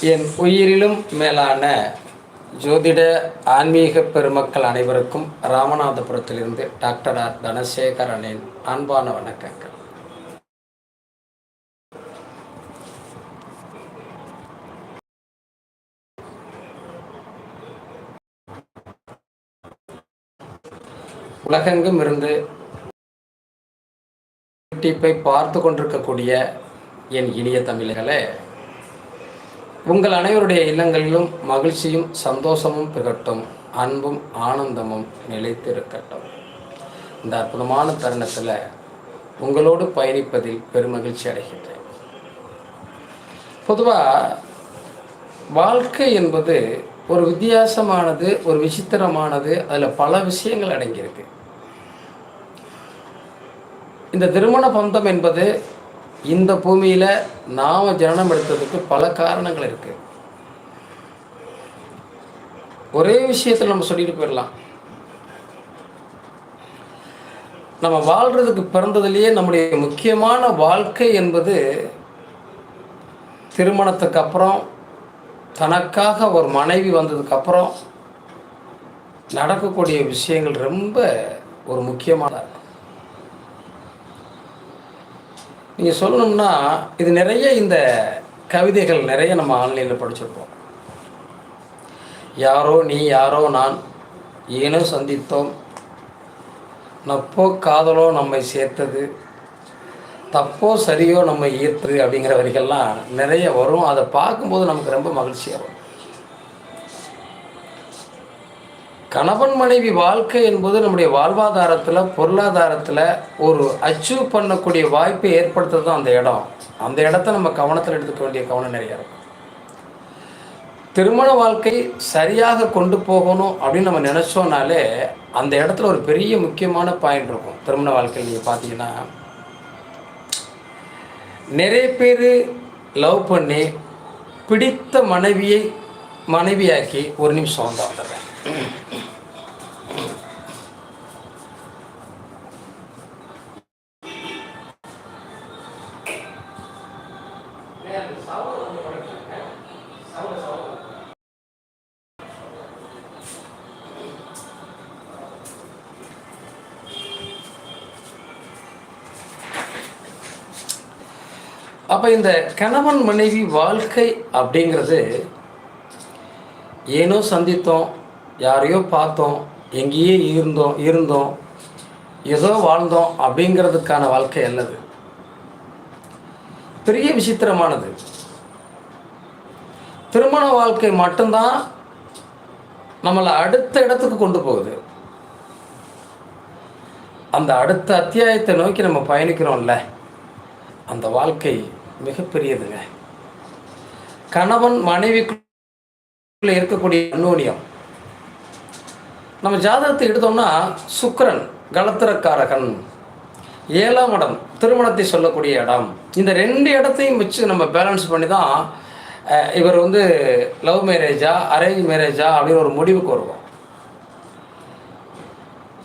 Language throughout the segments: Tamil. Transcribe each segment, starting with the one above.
என் உயிரிலும் மேலான ஜோதிட ஆன்மீக பெருமக்கள் அனைவருக்கும் ராமநாதபுரத்திலிருந்து டாக்டர் ஆர் தனசேகரனின் அன்பான வணக்கங்கள். உலகெங்கும் இருந்து பார்த்து கொண்டிருக்கக்கூடிய என் இனிய தமிழர்களே உங்கள் அனைவருடைய இல்லங்களிலும் மகிழ்ச்சியும் சந்தோஷமும் பெறட்டும் அன்பும் ஆனந்தமும் நிலைத்து இருக்கட்டும் இந்த அற்புதமான தருணத்தில் உங்களோடு பயணிப்பதில் பெருமகிழ்ச்சி அடைகின்றேன். பொதுவாக வாழ்க்கை என்பது ஒரு வித்தியாசமானது ஒரு விசித்திரமானது அதில் பல விஷயங்கள் அடங்கியிருக்கு. இந்த திருமண பந்தம் என்பது இந்த பூமியில் நாம் ஜனனம் எடுத்ததுக்கு பல காரணங்கள் இருக்குது ஒரே விஷயத்தில் நம்ம சொல்லிட்டு போயிடலாம். நம்ம வாழ்கிறதுக்கு பிறந்ததுலேயே நம்முடைய முக்கியமான வாழ்க்கை என்பது திருமணத்துக்கு அப்புறம் தனக்காக ஒரு மனைவி வந்ததுக்கப்புறம் நடக்கக்கூடிய விஷயங்கள் ரொம்ப ஒரு முக்கியமான இருக்கும் நீங்கள் சொல்லணும்னா இது நிறைய இந்த கவிதைகள் நிறைய நம்ம ஆன்லைனில் படிச்சிருப்போம். யாரோ நீ யாரோ நான் ஏனோ சந்தித்தோம். நப்போ காதலோ நம்மை சேர்த்தது. தப்போ சரியோ நம்ம ஈர்த்தது அப்படிங்கிற வரிகள்லாம் நிறைய வரும். அதை பார்க்கும்போது நமக்கு ரொம்ப மகிழ்ச்சியாக வரும். கணவன் மனைவி வாழ்க்கை என்பது நம்முடைய வாழ்வாதாரத்தில் பொருளாதாரத்தில் ஒரு அச்சீவ் பண்ணக்கூடிய வாய்ப்பை ஏற்படுத்துறது தான் அந்த இடம். அந்த இடத்த நம்ம கவனத்தில் எடுத்துக்க வேண்டிய கவனம் நிறைய இருக்கும் திருமண வாழ்க்கை சரியாக கொண்டு போகணும் அப்படின்னு நம்ம நினச்சோனாலே அந்த இடத்துல ஒரு பெரிய முக்கியமான பாயிண்ட் இருக்கும். திருமண வாழ்க்கையில் நீங்கள் பார்த்தீங்கன்னா நிறைய பேர் லவ் பண்ணி பிடித்த மனைவியை மனைவியாக்கி ஒரு நிமிஷம் வந்து வந்துடுறேன் அப்போ இந்த கணவன் மனைவி வாழ்க்கை அப்படிங்கிறது ஏனோ சந்தித்தோம் யாரையோ பார்த்தோம் எங்கேயே இருந்தோம் இருந்தோம் ஏதோ வாழ்ந்தோம் அப்படிங்கிறதுக்கான வாழ்க்கை அல்லது. பெரிய விசித்திரமானது. திருமண வாழ்க்கை மட்டும்தான் நம்மளை அடுத்த இடத்துக்கு கொண்டு போகுது. அந்த அடுத்த அத்தியாயத்தை நோக்கி நம்ம பயணிக்கிறோம்ல அந்த வாழ்க்கை மிகப்பெரியதுங்க. கணவன் மனைவிக்குள்ள இருக்கக்கூடிய அன்னோனியம். நம்ம ஜாதகத்தை எடுத்தோம்னா சுக்கரன் கலத்திரக்காரகன் ஏழாம் இடம் திருமணத்தை சொல்லக்கூடிய இடம். இந்த ரெண்டு இடத்தையும் வச்சு நம்ம பேலன்ஸ் பண்ணி தான் இவர் வந்து லவ் மேரேஜா அரேஞ்ச் மேரேஜா அப்படின்னு ஒரு முடிவுக்கு வருவோம்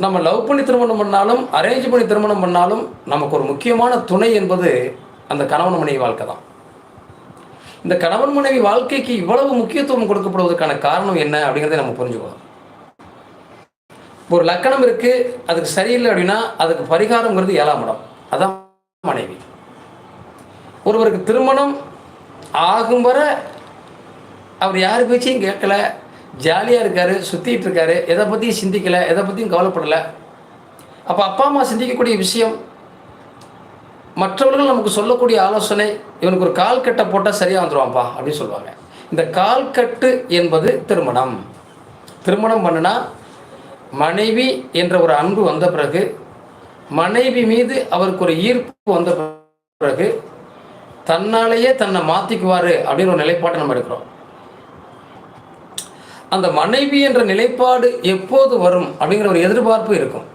நம்ம லவ் பண்ணி திருமணம் பண்ணாலும் அரேஞ்ச் பண்ணி திருமணம் பண்ணாலும் நமக்கு ஒரு முக்கியமான துணை என்பது அந்த கணவன் மனைவி வாழ்க்கை தான். இந்த கணவன் மனைவி வாழ்க்கைக்கு இவ்வளவு முக்கியத்துவம் கொடுக்கப்படுவதற்கான காரணம் என்ன அப்படிங்கிறத நம்ம புரிஞ்சுக்கணும். ஒரு லக்கணம் இருக்குது அதுக்கு சரியில்லை அப்படின்னா அதுக்கு பரிகாரங்கிறது ஏழாம் இடம். அதான் மனைவி. ஒருவருக்கு திருமணம் ஆகும் வரை அவர் யார் பேச்சையும் கேட்கல. ஜாலியாக இருக்கார் சுற்றிட்டு இருக்காரு எதை பற்றியும் சிந்திக்கலை எதை பற்றியும் கவலைப்படலை. அப்போ அப்பா அம்மா சிந்திக்கக்கூடிய விஷயம் மற்றவர்கள் நமக்கு சொல்லக்கூடிய ஆலோசனை இவனுக்கு ஒரு கால் கட்டை போட்டால் சரியாக வந்துடுவான்ப்பா அப்படின்னு சொல்லுவாங்க. இந்த கால் கட்டு என்பது திருமணம். திருமணம் பண்ணுனா மனைவி என்ற ஒரு அன்பு வந்த பிறகு மனைவி மீது அவருக்கு ஒரு ஈர்ப்பு வந்த பிறகு தன்னாலேயே தன்னை மாற்றிக்குவார் அப்படின்னு ஒரு நிலைப்பாட்டை நம்ம எடுக்கிறோம். அந்த மனைவி என்ற நிலைப்பாடு எப்போது வரும் அப்படிங்கிற ஒரு எதிர்பார்ப்பு இருக்கும்.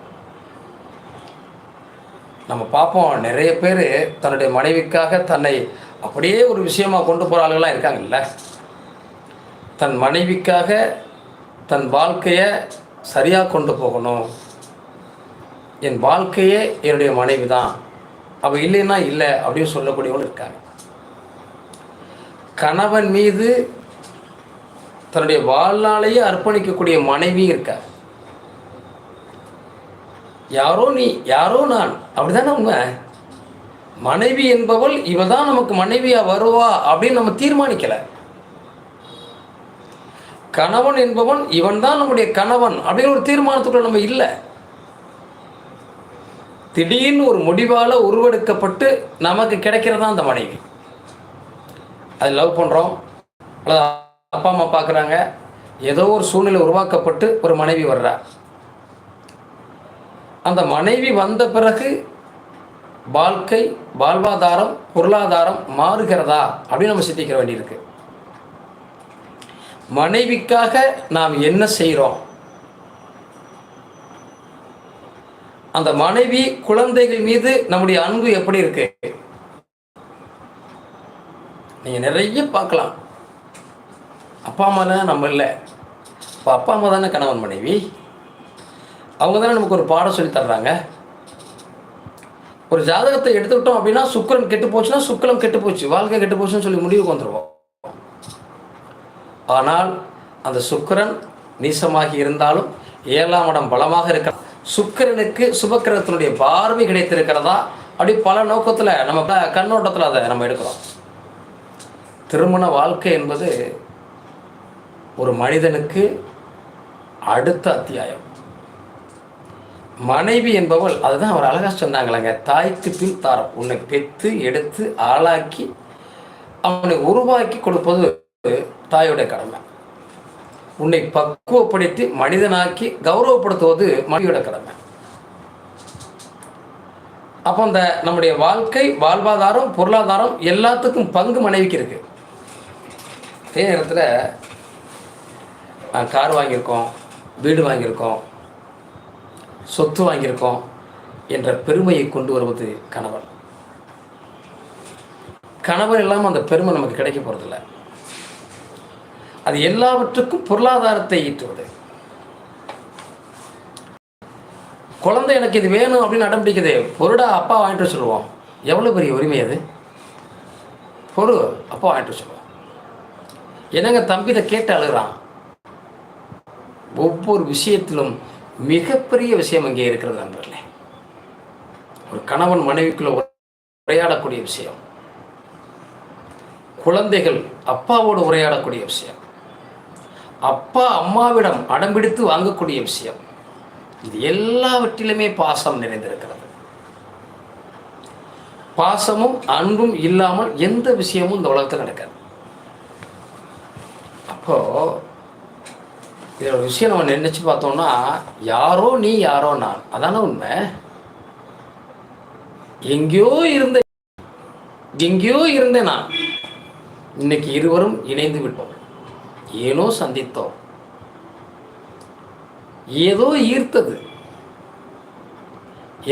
நம்ம பார்ப்போம் நிறைய பேர் தன்னுடைய மனைவிக்காக தன்னை அப்படியே ஒரு விஷயமா கொண்டு போகிற ஆளுகள்லாம் இருக்காங்கல்ல. தன் மனைவிக்காக தன் வாழ்க்கையை சரியாக கொண்டு போகணும். என் வாழ்க்கையே என்னுடைய மனைவி தான் அவள் இல்லைன்னா இல்லை அப்படின்னு சொல்லக்கூடியவங்க இருக்காங்க. கணவன் மீது தன்னுடைய வாழ்நாளையே அர்ப்பணிக்கக்கூடிய மனைவி இருக்க யாரோ நீ யாரோ நான். அப்படிதானே உண்மை? மனைவி என்பவள் இவ தான் நமக்கு மனைவியாக வருவா அப்படின்னு நம்ம தீர்மானிக்கலை. கணவன் என்பவன் இவன் தான் நம்முடைய கணவன் அப்படின்னு ஒரு தீர்மானத்துக்குள்ள நம்ம இல்லை. திடீர்னு ஒரு முடிவால் உருவெடுக்கப்பட்டு நமக்கு கிடைக்கிறதா அந்த மனைவி. அது லவ் பண்ணுறோம் அல்லது அப்பா அம்மா பார்க்குறாங்க ஏதோ ஒரு சூழ்நிலை உருவாக்கப்பட்டு ஒரு மனைவி வர்றா. அந்த மனைவி வந்த பிறகு வாழ்க்கை வாழ்வாதாரம் பொருளாதாரம் மாறுகிறதா அப்படின்னு நம்ம சிந்திக்க வேண்டியிருக்கு. மனைவிக்காக நாம் என்ன செய்கிறோம் அந்த மனைவி குழந்தைகள் மீது நம்முடைய அன்பு எப்படி இருக்கு? நீங்கள் நிறைய பார்க்கலாம். அப்பா அம்மாலாம் நம்ம இல்லை. இப்போ அப்பா அம்மா தானே கணவன் மனைவி. அவங்க தானே நமக்கு ஒரு பாடம் சொல்லி தர்றாங்க. ஒரு ஜாதகத்தை எடுத்துக்கிட்டோம் அப்படின்னா சுக்கரன் கெட்டு போச்சுன்னா சுக்கலம் கெட்டு போச்சு. வாழ்க்கை கெட்டு போச்சுன்னு சொல்லி முடிவுக்கு வந்துடுவோம் ஆனால் அந்த சுக்கரன் நீசமாகி இருந்தாலும் ஏழாம் இடம் பலமாக இருக்கிற சுக்கரனுக்கு சுபக்கிரகத்தினுடைய பார்வை கிடைத்திருக்கிறதா? அப்படி பல நோக்கத்தில் நம்ம கண்ணோட்டத்தில் அதை நம்ம எடுக்கிறோம். திருமண வாழ்க்கை என்பது ஒரு மனிதனுக்கு அடுத்த அத்தியாயம். மனைவி என்பவள் அதுதான் அவர் அழகாக சொன்னாங்களேங்க தாய்க்கு பின் தாரம். உன்னை பெற்று எடுத்து ஆளாக்கி அவனை உருவாக்கி கொடுப்பது தாயோட கடமை. உன்னை பக்குவப்படுத்தி மனிதனாக்கி கௌரவப்படுத்துவது மனைவியோட கடமை. அப்போ அந்த நம்முடைய வாழ்க்கை வாழ்வாதாரம் பொருளாதாரம் எல்லாத்துக்கும் பங்கு மனைவிக்கு இருக்கு. அதே நேரத்தில் கார் வாங்கியிருக்கோம் வீடு வாங்கியிருக்கோம் சொத்து வாங்கியிருக்கோம் என்ற பெருமையை கொண்டு வருவது கணவன். கணவன் இல்லாமல் அந்த பெருமை நமக்கு கிடைக்க போகிறதில்லை அது எல்லாவற்றுக்கும் பொருளாதாரத்தை ஈட்டுவது. குழந்தை எனக்கு இது வேணும் அப்படின்னு அடம்பிடிக்குது பொருடா அப்பா வாங்கிட்டு சொல்லுவோம். எவ்வளோ பெரிய உரிமை அது? பொரு அப்பா வாங்கிட்டு சொல்லுவோம். என்னங்க தம்பி இதை கேட்டு அழுகிறான்? ஒவ்வொரு விஷயத்திலும் மிகப்பெரிய விஷயம் அங்கே இருக்கிறது நண்பர்களே. ஒரு கணவன் மனைவிக்குள்ள உரையாடக்கூடிய விஷயம். குழந்தைகள் அப்பாவோடு உரையாடக்கூடிய விஷயம். அப்பா அம்மாவிடம் அடம்பிடித்து வாங்கக்கூடிய விஷயம். இது எல்லாவற்றிலுமே பாசம் நிறைந்திருக்கிறது. பாசமும் அன்பும் இல்லாமல் எந்த விஷயமும் இந்த உலகத்தில் நடக்காது. அப்போ இதில் ஒரு விஷயம் நம்ம நினைச்சு பார்த்தோம்னா யாரோ நீ யாரோ நான். அதான உண்மை? எங்கேயோ இருந்த எங்கேயோ இருந்தேன் நான். இன்னைக்கு இருவரும் இணைந்து விட்டோம். ஏனோ சந்தித்தோம். ஏதோ ஈர்த்தது.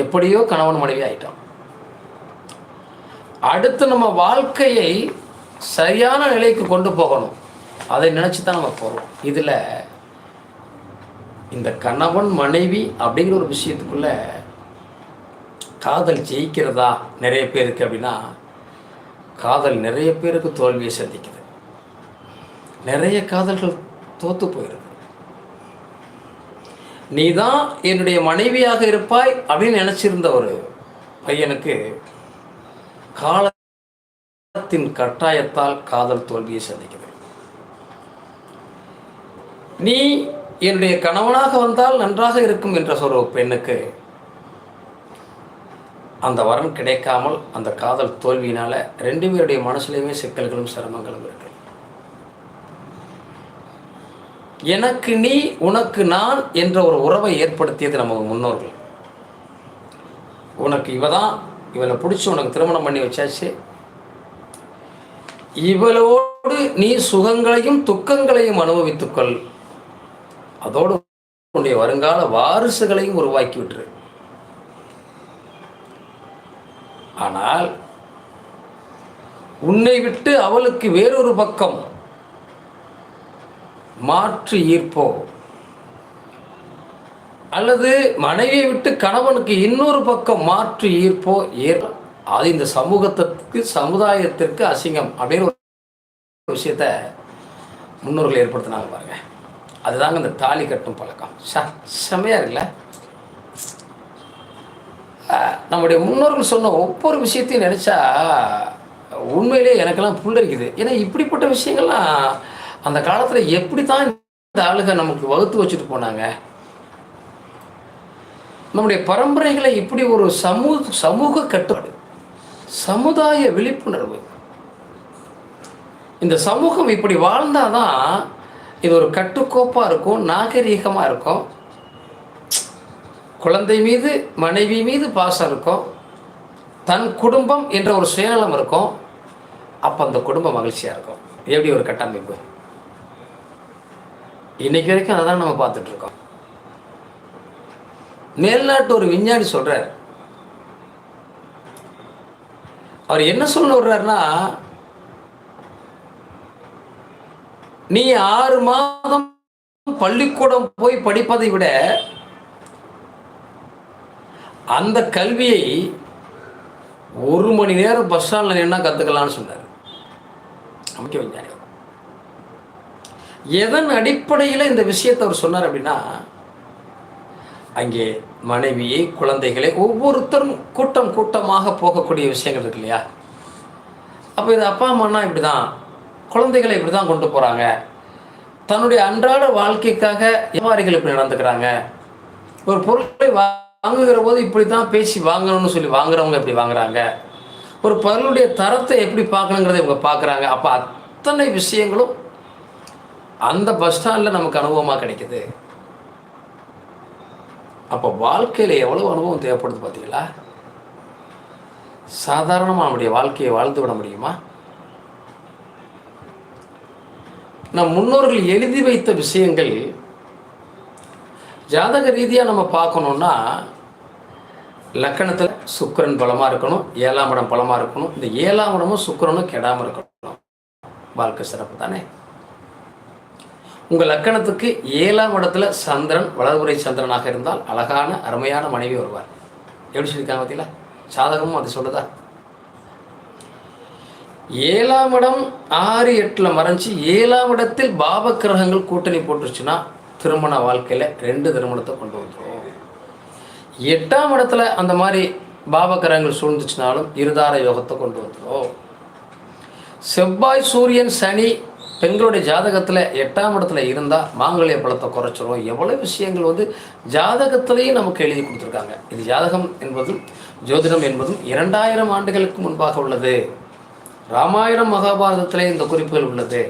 எப்படியோ கணவன் மனைவி ஆயிட்டோம் அடுத்து நம்ம வாழ்க்கையை சரியான நிலைக்கு கொண்டு போகணும். அதை நினச்சி தான் நம்ம போகிறோம் இதில் இந்த கணவன் மனைவி அப்படிங்கிற ஒரு விஷயத்துக்குள்ள காதல் ஜெயிக்கிறதா நிறைய பேருக்கு அப்படின்னா காதல் நிறைய பேருக்கு தோல்வியை சந்திக்குது. நிறைய காதல்கள் தோத்து போயிருக்கு நீ தான் என்னுடைய மனைவியாக இருப்பாய் அப்படின்னு நினச்சிருந்த ஒரு பையனுக்கு காலத்தின் கட்டாயத்தால் காதல் தோல்வியை சந்திக்கிறது நீ என்னுடைய கணவனாக வந்தால் நன்றாக இருக்கும் என்ற ஒரு பெண்ணுக்கு அந்த வரன் கிடைக்காமல் அந்த காதல் தோல்வியினால் ரெண்டு பேருடைய மனசுலையுமே சிக்கல்களும் சிரமங்களும் இருக்குது எனக்கு நீ உனக்கு நான் என்ற ஒரு உறவை ஏற்படுத்தியது நம்ம முன்னோர்கள். உனக்கு இவ தான் இவளை பிடிச்சி உனக்கு திருமணம் பண்ணி வச்சாச்சு. இவளோடு நீ சுகங்களையும் துக்கங்களையும் அனுபவித்துக்கொள். அதோடு உன்னுடைய வருங்கால வாரிசுகளையும் உருவாக்கி விட்டுரு. ஆனால் உன்னை விட்டு அவளுக்கு வேறொரு பக்கம் மாற்று ஈர்ப்போ? அல்லது மனைவியை விட்டு கணவனுக்கு இன்னொரு பக்கம் மாற்று ஈர்ப்போ? ஏற் அது இந்த சமூகத்திற்கு சமுதாயத்திற்கு அசிங்கம் அப்படின்னு விஷயத்த முன்னோர்கள் ஏற்படுத்தினாங்க பாருங்க. அதுதாங்க இந்த தாலி கட்டும் பழக்கம். ச செமையாக இருக்குல்ல? நம்முடைய முன்னோர்கள் சொன்ன ஒவ்வொரு விஷயத்தையும் நினச்சா உண்மையிலேயே எனக்கெல்லாம் புல்லரிக்குது. ஏன்னா இப்படிப்பட்ட விஷயங்கள்லாம் அந்த காலத்தில் எப்படி தான் இந்த ஆளுக நமக்கு வகுத்து வச்சுட்டு போனாங்க? நம்முடைய பரம்பரைகளை இப்படி ஒரு சமூக சமூக கட்டுப்பாடு சமுதாய விழிப்புணர்வு இந்த சமூகம் இப்படி வாழ்ந்தாதான் இது ஒரு கட்டுக்கோப்பாக இருக்கும் நாகரீகமாக இருக்கும். குழந்தை மீது மனைவி மீது பாசம் இருக்கும். தன் குடும்பம் என்ற ஒரு சுயநலம் இருக்கும். அப்போ அந்த குடும்பம் மகிழ்ச்சியாக இருக்கும். எப்படி ஒரு கட்டமைப்பு? இன்னைக்கு வரைக்கும் அதான் நம்ம பார்த்துட்ருக்கோம் மேல்நாட்டு ஒரு விஞ்ஞானி சொல்கிறார் அவர் என்ன சொல்ல வர்றாருன்னா நீ ஆறு மாதம் பள்ளிக்கூடம் போய் படிப்பதை விட அந்த கல்வியை ஒரு மணி நேரம் பஸ் ஸ்டாண்டில் நின்னா கற்றுக்கலாம்னு சொன்னார். அமைக்க விஞ்ஞானி எதன் அடிப்படையில் இந்த விஷயத்தை அவர் சொன்னார் அப்படின்னா அங்கே மனைவியை குழந்தைகளை ஒவ்வொருத்தரும் கூட்டம் கூட்டமாக போகக்கூடிய விஷயங்கள் இருக்கு இல்லையா? அப்போ இது அப்பா அம்மானா இப்படி தான் குழந்தைகளை இப்படி தான் கொண்டு போகிறாங்க தன்னுடைய அன்றாட வாழ்க்கைக்காக வியாபாரிகள் இப்படி நடந்துக்கிறாங்க. ஒரு பொருளை வாங்குகிற போது இப்படி தான் பேசி வாங்கணும்னு சொல்லி வாங்குறவங்க இப்படி வாங்குறாங்க. ஒரு பொருளுடைய தரத்தை எப்படி பார்க்கணுங்கிறத இவங்க பார்க்குறாங்க. அப்போ அத்தனை விஷயங்களும் அந்த பஸ் ஸ்டாண்டில் நமக்கு அனுபவமாக கிடைக்குது. அப்போ வாழ்க்கையில் எவ்வளோ அனுபவம் தேவைப்படுது பார்த்தீங்களா சாதாரணமாக நம்முடைய வாழ்க்கையை வாழ்ந்து விட முடியுமா? நம் முன்னோர்கள் எழுதி வைத்த விஷயங்கள் ஜாதக ரீதியாக நம்ம பார்க்கணுன்னா லக்கணத்தில் சுக்கரன் பலமாக இருக்கணும் ஏழாம் இடம் பலமாக இருக்கணும். இந்த ஏழாம் இடமும் சுக்கரனும் கெடாமல் இருக்கணும். வாழ்க்கை சிறப்பு தானே? உங்கள் லக்கணத்துக்கு ஏழாம் இடத்துல சந்திரன் வலதுபுரை சந்திரனாக இருந்தால் அழகான அருமையான மனைவி வருவார். எப்படி சொல்லியிருக்காங்க பார்த்தீங்களா? சாதகமும் அது சொல்லுதா ஏழாம் இடம் ஆறு எட்டில் மறைஞ்சு ஏழாம் இடத்தில் பாப கிரகங்கள் கூட்டணி போட்டுருச்சுன்னா திருமண வாழ்க்கையில் ரெண்டு திருமணத்தை கொண்டு வந்துடும் எட்டாம் இடத்துல அந்த மாதிரி பாப கிரகங்கள் சூழ்ந்துச்சுனாலும் இருதார யோகத்தை கொண்டு வந்துடும் செவ்வாய் சூரியன் சனி பெண்களுடைய ஜாதகத்தில் எட்டாம் இடத்துல இருந்தால் மாங்கல்ய பலத்தை குறைச்சிரும். எவ்வளோ விஷயங்கள் வந்து ஜாதகத்திலையும் நமக்கு எழுதி கொடுத்துருக்காங்க. இது ஜாதகம் என்பதும் ஜோதிடம் என்பதும் இரண்டாயிரம் ஆண்டுகளுக்கு முன்பாக உள்ளது. ராமாயணம் மகாபாரதத்திலே இந்த குறிப்புகள் உள்ளது.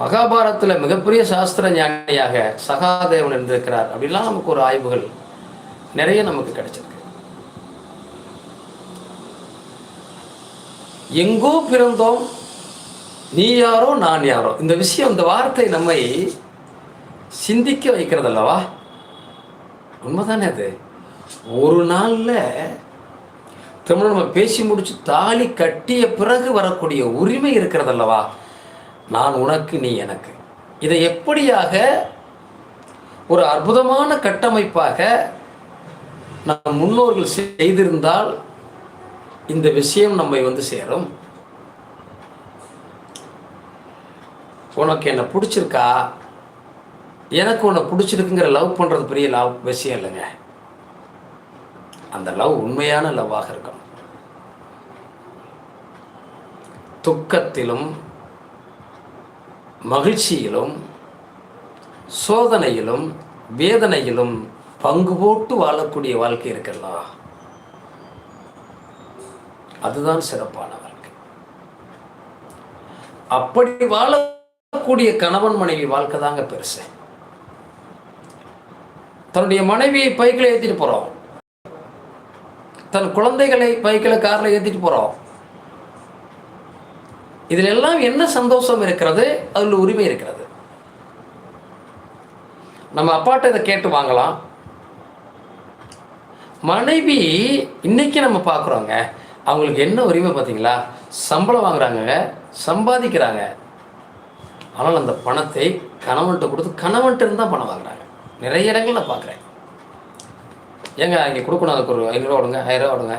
மகாபாரதத்தில் மிகப்பெரிய சாஸ்திர ஞானியாக சகாதேவன் இருந்திருக்கிறார். அப்படிலாம் நமக்கு ஒரு ஆய்வுகள் நிறைய நமக்கு கிடைச்சிருக்கு. எங்கோ பிறந்தோம் நீ யாரோ நான் யாரோ. இந்த விஷயம் இந்த வார்த்தை நம்மை சிந்திக்க வைக்கிறது அல்லவா உண்மைதானே அது? ஒரு நாளில் திருமணம் நம்ம பேசி முடிச்சு தாலி கட்டிய பிறகு வரக்கூடிய உரிமை இருக்கிறது அல்லவா நான் உனக்கு நீ எனக்கு. இதை எப்படியாக ஒரு அற்புதமான கட்டமைப்பாக நம் முன்னோர்கள் செய்திருந்தால் இந்த விஷயம் நம்மை வந்து சேரும். உனக்கு என்ன பிடிச்சிருக்கா? எனக்கு உன்னை பிடிச்சிருக்குங்கிற லவ் பண்ணுறது பெரிய லவ் விஷயம் இல்லைங்க. அந்த லவ் உண்மையான லவ்வாக இருக்கணும். துக்கத்திலும் மகிழ்ச்சியிலும் சோதனையிலும் வேதனையிலும் பங்கு போட்டு வாழக்கூடிய வாழ்க்கை இருக்கலாம் அதுதான் சிறப்பான வாழ்க்கை. அப்படி வாழ வாழக்கூடிய கணவன் மனைவி வாழ்க்கை தாங்க பெருசு. தன்னுடைய மனைவியை பைக்கில் ஏற்றிட்டு போகிறோம் தன் குழந்தைகளை பைக்கில் காரில் ஏற்றிட்டு போகிறோம் இதில் எல்லாம் என்ன சந்தோஷம் இருக்கிறது? அதில் உரிமை இருக்கிறது. நம்ம அப்பாட்ட இதை கேட்டு வாங்கலாம். மனைவி இன்னைக்கு நம்ம பார்க்குறோங்க அவங்களுக்கு என்ன உரிமை பார்த்தீங்களா? சம்பளம் வாங்குறாங்க சம்பாதிக்கிறாங்க. ஆனால் அந்த பணத்தை கணவன்கிட்ட கொடுத்து கணவன்கிட்ட இருந்தால் பணம் வாங்குறாங்க. நிறைய இடங்கள் நான் பார்க்குறேன் ஏங்க இங்கே கொடுக்கணும் அதுக்கு ஒரு ஐநூறுரூவா விடுங்க ஆயிரரூவா விடுங்க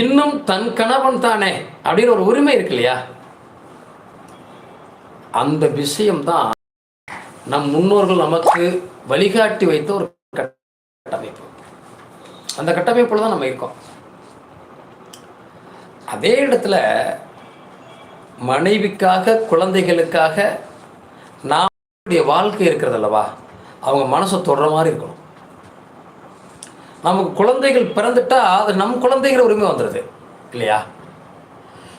இன்னும் தன் கணவன் தானே அப்படின்னு ஒரு உரிமை இருக்கு இல்லையா? அந்த விஷயம்தான் நம் முன்னோர்கள் நமக்கு வழிகாட்டி வைத்த ஒரு கட்டமைப்பு. அந்த கட்டமைப்புல தான் நம்ம இருக்கோம். அதே இடத்துல மனைவிக்காக குழந்தைகளுக்காக நாமளுடைய வாழ்க்கை இருக்கிறது அல்லவா அவங்க மனசை தொடுற மாதிரி இருக்கணும். நமக்கு குழந்தைகள் பிறந்துட்டா அது நம் குழந்தைகிற உரிமை வந்துடுது இல்லையா?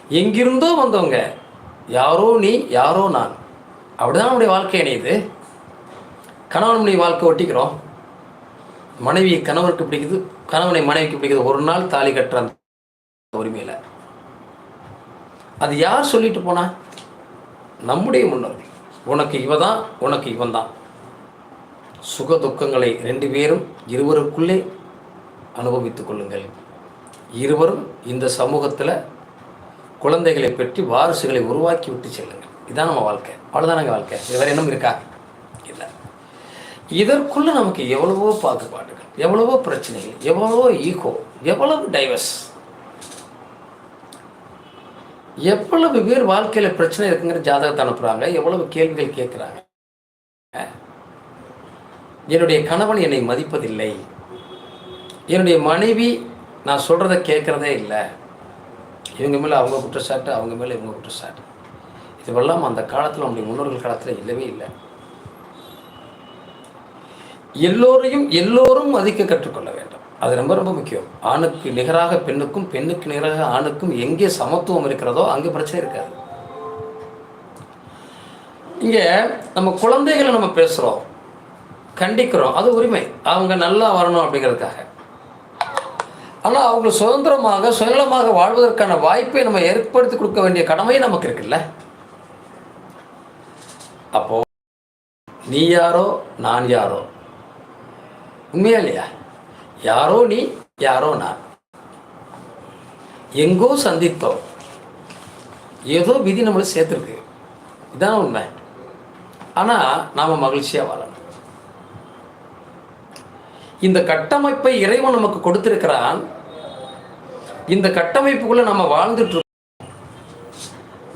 எங்கிருந்தோ வந்தவங்க யாரோ நீ யாரோ நான். அப்படிதான் நம்முடைய வாழ்க்கை இணையுது. கணவன் வாழ்க்கை ஒட்டிக்கிறோம். மனைவி கணவருக்கு பிடிக்குது கணவனை மனைவிக்கு பிடிக்குது. ஒரு நாள் தாலி கட்டுற அந்த உரிமையில். அது யார் சொல்லிட்டு போனா? நம்முடைய முன்னோர்கள். உனக்கு இவ தான் உனக்கு இவன் தான் சுக துக்கங்களை ரெண்டு பேரும் இருவருக்குள்ளே அனுபவித்துக் கொள்ளுங்கள். இருவரும் இந்த சமூகத்தில் குழந்தைகளை பெற்று வாரிசுகளை உருவாக்கி விட்டு செல்லுங்கள். இதான் நம்ம வாழ்க்கை. அவ்வளோதானங்க வாழ்க்கை? இது வேறு என்னும் இருக்கா? இல்லை. இதற்குள்ளே நமக்கு எவ்வளவோ பாகுபாடுகள் எவ்வளவோ பிரச்சனைகள் எவ்வளவோ ஈகோ எவ்வளவு டைவர்ஸ் எவ்வளவு பேர் வாழ்க்கையில் பிரச்சனை இருக்குங்கிற ஜாதகத்தை அனுப்புகிறாங்க எவ்வளவு கேள்விகள் கேட்குறாங்க என்னுடைய கணவன் என்னை மதிப்பதில்லை. என்னுடைய மனைவி நான் சொல்கிறத கேட்குறதே இல்லை. இவங்க மேலே அவங்க குற்றச்சாட்டு அவங்க மேலே இவங்க குற்றச்சாட்டு. இதுவெல்லாம் அந்த காலத்தில் நம்முடைய முன்னோர்கள் காலத்தில் இல்லவே இல்லை. எல்லோரையும் எல்லோரும் மதிக்க கற்றுக்கொள்ள வேண்டும். அது ரொம்ப ரொம்ப முக்கியம். ஆணுக்கு நிகராக பெண்ணுக்கும் பெண்ணுக்கு நிகராக ஆணுக்கும் எங்கே சமத்துவம் இருக்கிறதோ அங்கே பிரச்சனை இருக்காது. இங்கே நம்ம குழந்தைகளை நம்ம பேசுகிறோம் கண்டிக்கிறோம் அது உரிமை. அவங்க நல்லா வரணும் அப்படிங்கிறதுக்காக. ஆனால் அவங்க சுதந்திரமாக சுயநலமாக வாழ்வதற்கான வாய்ப்பை நம்ம ஏற்படுத்தி கொடுக்க வேண்டிய கடமை நமக்கு இருக்குல்ல? அப்போ நீ யாரோ நான் யாரோ? உண்மையா இல்லையா? யாரோ நீ யாரோ நான். எங்கோ சந்தித்தோம். ஏதோ விதி நம்மளை சேர்த்துருக்கு. இதான உண்மை. ஆனால் நாம் மகிழ்ச்சியாக வாழணும். இந்த கட்டமைப்பை இறைவன் நமக்கு கொடுத்திருக்கிறான். இந்த கட்டமைப்புக்குள்ளே நம்ம வாழ்ந்துட்டு இருக்கோம்.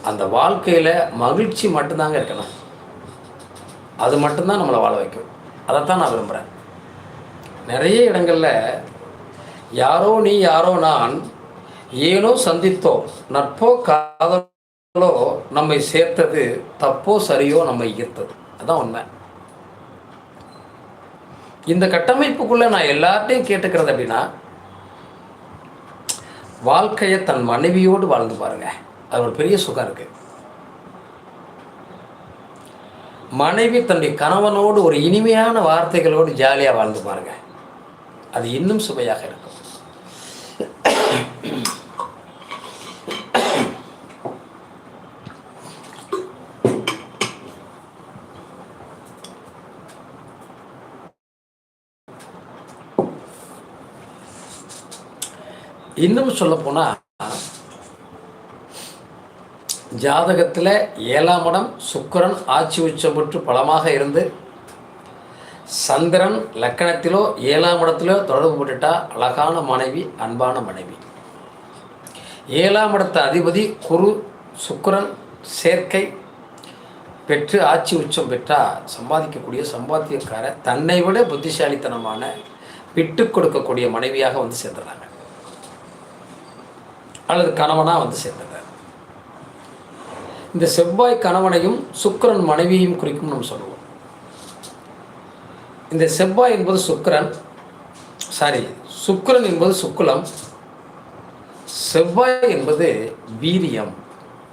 அந்த வாழ்க்கையில் மகிழ்ச்சி மட்டும்தாங்க இருக்கணும். அது மட்டும்தான் நம்மளை வாழ வைக்கும். அதைத்தான் நான் விரும்புகிறேன் நிறைய இடங்களில் யாரோ நீ யாரோ நான் ஏனோ சந்தித்தோம் நட்போ காதலோ நம்மை சேர்த்தது தப்போ சரியோ நம்மை ஈர்த்தது. அதான் உண்மை. இந்த கட்டமைப்புக்குள்ளே நான் எல்லார்ட்டையும் கேட்டுக்கிறது அப்படின்னா வாழ்க்கையை தன் மனைவியோடு வாழ்ந்து பாருங்க. அது ஒரு பெரிய சுகம் இருக்கு. மனைவி தன்னுடைய கணவனோடு ஒரு இனிமையான வார்த்தைகளோடு ஜாலியாக வாழ்ந்து பாருங்கள் அது இன்னும் சுவையாக இருக்கும். இன்னும் சொல்ல போனா ஜாதகத்தில் ஏழாம் இடம் சுக்கிரன் ஆட்சி உச்சம் பெற்று பலமாக இருந்து சந்திரன் லக்கணத்திலோ ஏழாம் இடத்திலோ தொடர்பு பட்டுட்டா அழகான மனைவி அன்பான மனைவி. ஏழாம் இடத்த அதிபதி குரு சுக்கரன் சேர்க்கை பெற்று ஆட்சி உச்சம் பெற்றால் சம்பாதிக்கக்கூடிய சம்பாத்தியக்கார தன்னை விட புத்திசாலித்தனமான விட்டு கொடுக்கக்கூடிய மனைவியாக வந்து சேர்ந்துடுறாங்க. அல்லது கணவனாக வந்து சேர்ந்துடுறார். இந்த செவ்வாய் கணவனையும் சுக்கரன் மனைவியையும் குறிக்கும் நம்ம சொல்லுவோம். இந்த செவ்வாய் என்பது சுக்கிரன் சாரி சுக்கரன் என்பது சுக்குலம் செவ்வாய் என்பது வீரியம்.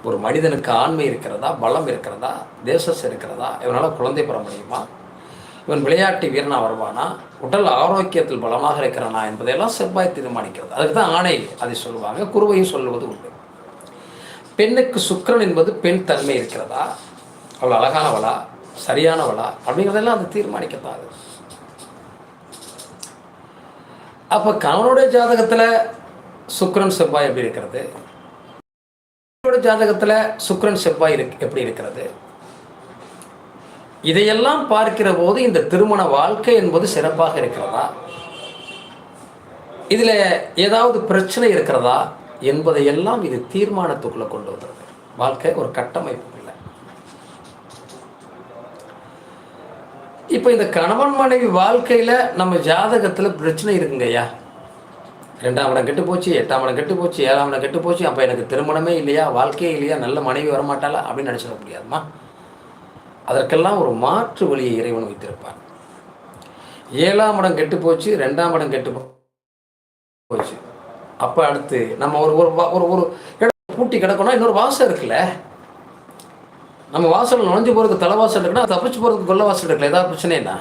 ஒரு மனிதனுக்கு ஆண்மை இருக்கிறதா பலம் இருக்கிறதா தேசஸ் இருக்கிறதா இவனால் குழந்தை பெற முடியுமா? இவன் விளையாட்டு வீரனா வருவானா? உடல் ஆரோக்கியத்தில் பலமாக இருக்கிறானா என்பதையெல்லாம் செவ்வாய் தீர்மானிக்கிறது. அதுக்கு தான் ஆணை அதை சொல்லுவாங்க குருவையும் சொல்லுவது உண்டு. பெண்ணுக்கு சுக்கரன் என்பது பெண் தன்மை இருக்கிறதா? அவள் அழகானவளா? சரியானவளா? அப்படிங்கிறதெல்லாம் அது தீர்மானிக்கத்தான் அது அப்போ கணவனுடைய ஜாதகத்தில் சுக்ரன் செவ்வாய் எப்படி இருக்கிறது? மனைவியோட ஜாதகத்தில் சுக்ரன் செவ்வாய் இருக்கு எப்படி இருக்கிறது? இதையெல்லாம் பார்க்கிற போது இந்த திருமண வாழ்க்கை என்பது சிறப்பாக இருக்கிறதா? இதில் ஏதாவது பிரச்சனை இருக்கிறதா? என்பதையெல்லாம் இது தீர்மானத்துக்குள்ளே கொண்டு வந்துருது வாழ்க்கை ஒரு கட்டமைப்பு இல்லை இப்போ இந்த கணவன் மனைவி வாழ்க்கையில் நம்ம ஜாதகத்தில் பிரச்சனை இருக்குங்கய்யா ரெண்டாம் இடம் கெட்டு போச்சு எட்டாம் இடம் கெட்டு போச்சு ஏழாம் இடம் கெட்டு போச்சு அப்போ எனக்கு திருமணமே இல்லையா வாழ்க்கையே இல்லையா நல்ல மனைவி வரமாட்டாளா அப்படின்னு நினச்சிட முடியாதுமா? அதற்கெல்லாம் ஒரு மாற்று வழியை இறைவன் வைத்திருப்பான் ஏழாம் இடம் கெட்டு போச்சு ரெண்டாம் இடம் கெட்டு போச்சு. அப்போ அடுத்து நம்ம ஒரு ஒரு ஒரு ஒரு இடம் பூட்டி கிடக்கணும் இன்னொரு வாசம் இருக்குல்ல? நம்ம வாசல் நுழைஞ்சு போகிறதுக்கு தலைவாசல் இருக்குன்னா தப்பிச்சு போகிறதுக்கு கொல்ல வாசல் இருக்குல்ல ஏதாவது பிரச்சனைனா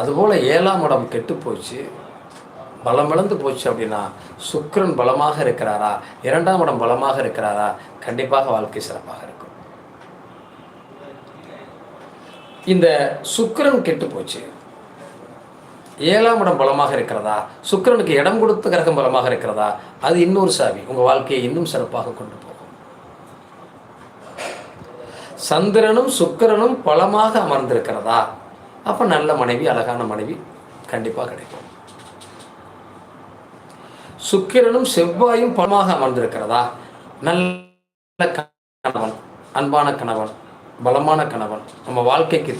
அதுபோல் ஏழாம் இடம் கெட்டு போச்சு. பலம் இழந்து போச்சு அப்படின்னா சுக்கரன் பலமாக இருக்கிறாரா? இரண்டாம் இடம் பலமாக இருக்கிறாரா? கண்டிப்பாக வாழ்க்கை சிறப்பாக இருக்கும். இந்த சுக்கரன் கெட்டு போச்சு. ஏழாம் இடம் பலமாக இருக்கிறதா? சுக்கரனுக்கு இடம் கொடுத்த கிரகம் பலமாக இருக்கிறதா? அது இன்னொரு சாவி. உங்கள் வாழ்க்கையை இன்னும் சிறப்பாக கொண்டு சந்திரனும் சுக்கரனும் பலமாக அமர்ந்திருக்கிறதா? அப்போ நல்ல மனைவி அழகான மனைவி கண்டிப்பாக கிடைக்கும். சுக்கிரனும் செவ்வாயும் பலமாக அமர்ந்திருக்கிறதா? நல்ல கணவன் அன்பான கணவன் பலமான கணவன் நம்ம வாழ்க்கைக்கு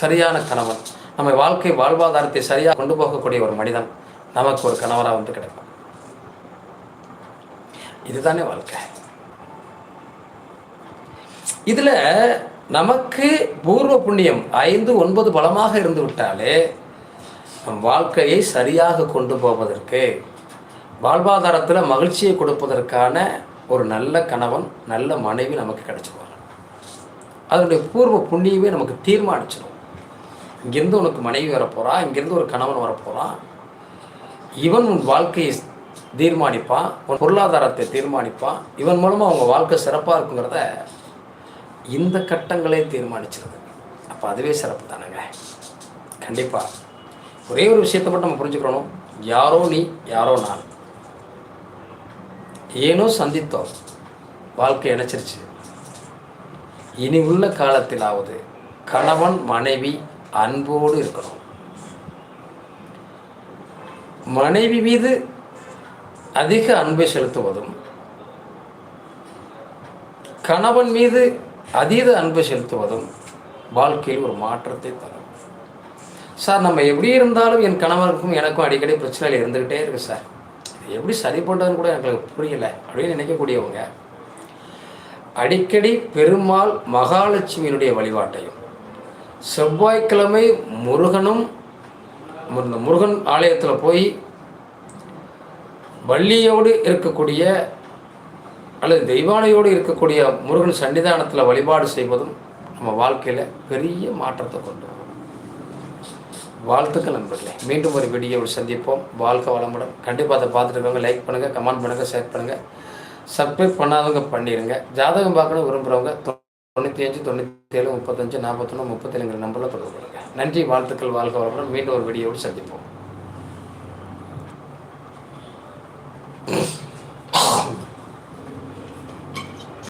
சரியான கணவன் நம்ம வாழ்க்கை வாழ்வாதாரத்தை சரியாக கொண்டு போகக்கூடிய ஒரு மனிதன் நமக்கு ஒரு கணவராக வந்து கிடைக்கும் இதுதானே வாழ்க்கை. இதில் நமக்கு பூர்வ புண்ணியம் ஐந்து ஒன்பது பலமாக இருந்து விட்டாலே நம் வாழ்க்கையை சரியாக கொண்டு போவதற்கு வாழ்வாதாரத்தில் மகிழ்ச்சியை கொடுப்பதற்கான ஒரு நல்ல கணவன் நல்ல மனைவி நமக்கு கிடைச்சிருவாங்க. அதனுடைய பூர்வ புண்ணியமே நமக்கு தீர்மானிச்சிடும் இங்கேருந்து உனக்கு மனைவி வரப்போகிறா இங்கேருந்து ஒரு கணவன் வரப்போகிறான் இவன் உன் வாழ்க்கையை தீர்மானிப்பான் உன் பொருளாதாரத்தை தீர்மானிப்பான் இவன் மூலமாக அவங்க வாழ்க்கை சிறப்பாக இருக்குங்கிறத இந்த கட்டங்களே தீர்மானிச்சிருது. அப்போ அதுவே சிறப்பு தானேங்க? கண்டிப்பாக ஒரே ஒரு விஷயத்தை மட்டும் நம்ம புரிஞ்சுக்கணும். யாரோ நீ யாரோ நான். ஏனோ சந்தித்தோம். வாழ்க்கை இணைச்சிருச்சு. இனி உள்ள காலத்திலாவது கணவன் மனைவி அன்போடு இருக்கணும். மனைவி மீது அதிக அன்பை செலுத்துவதும் கணவன் மீது அதீத அன்பு செலுத்துவதும் வாழ்க்கையில் ஒரு மாற்றத்தை தரும். சார் நம்ம எப்படி இருந்தாலும் என் கணவனுக்கும் எனக்கும் அடிக்கடி பிரச்சனைகள் இருந்துக்கிட்டே இருக்கு சார். எப்படி சரி பண்ணுறதுன்னு கூட எனக்கு புரியலை. அப்படின்னு நினைக்கக்கூடியவங்க அடிக்கடி பெருமாள் மகாலட்சுமியினுடைய வழிபாட்டையும் செவ்வாய்க்கிழமை முருகனும் இந்த முருகன் ஆலயத்தில் போய் வள்ளியோடு இருக்கக்கூடிய அல்லது தெய்வானையோடு இருக்கக்கூடிய முருகன் சன்னிதானத்தில் வழிபாடு செய்வதும் நம்ம வாழ்க்கையில் பெரிய மாற்றத்தை கொண்டு வரும். வாழ்த்துக்கள் நண்பர்களே. மீண்டும் ஒரு வீடியோவில் சந்திப்போம். வாழ்க்கை வளமுடன். கண்டிப்பாக அதை பார்த்துட்டு லைக் பண்ணுங்கள் கமெண்ட் பண்ணுங்கள் ஷேர் பண்ணுங்கள் சப்ஸ்கிரைப் பண்ணாதவங்க பண்ணிடுங்க ஜாதகம் பார்க்கணும் விரும்புகிறவங்க தொண்ணூற்றி அஞ்சு தொண்ணூற்றி ஏழு முப்பத்தஞ்சு நாற்பத்தொன்று முப்பத்தேழுங்கிற நம்பரில் தொடர்பு கொள்ளுங்கள் நன்றி வாழ்த்துக்கள் வாழ்க்கை வளமுடன். மீண்டும் ஒரு வீடியோடு சந்திப்போம்.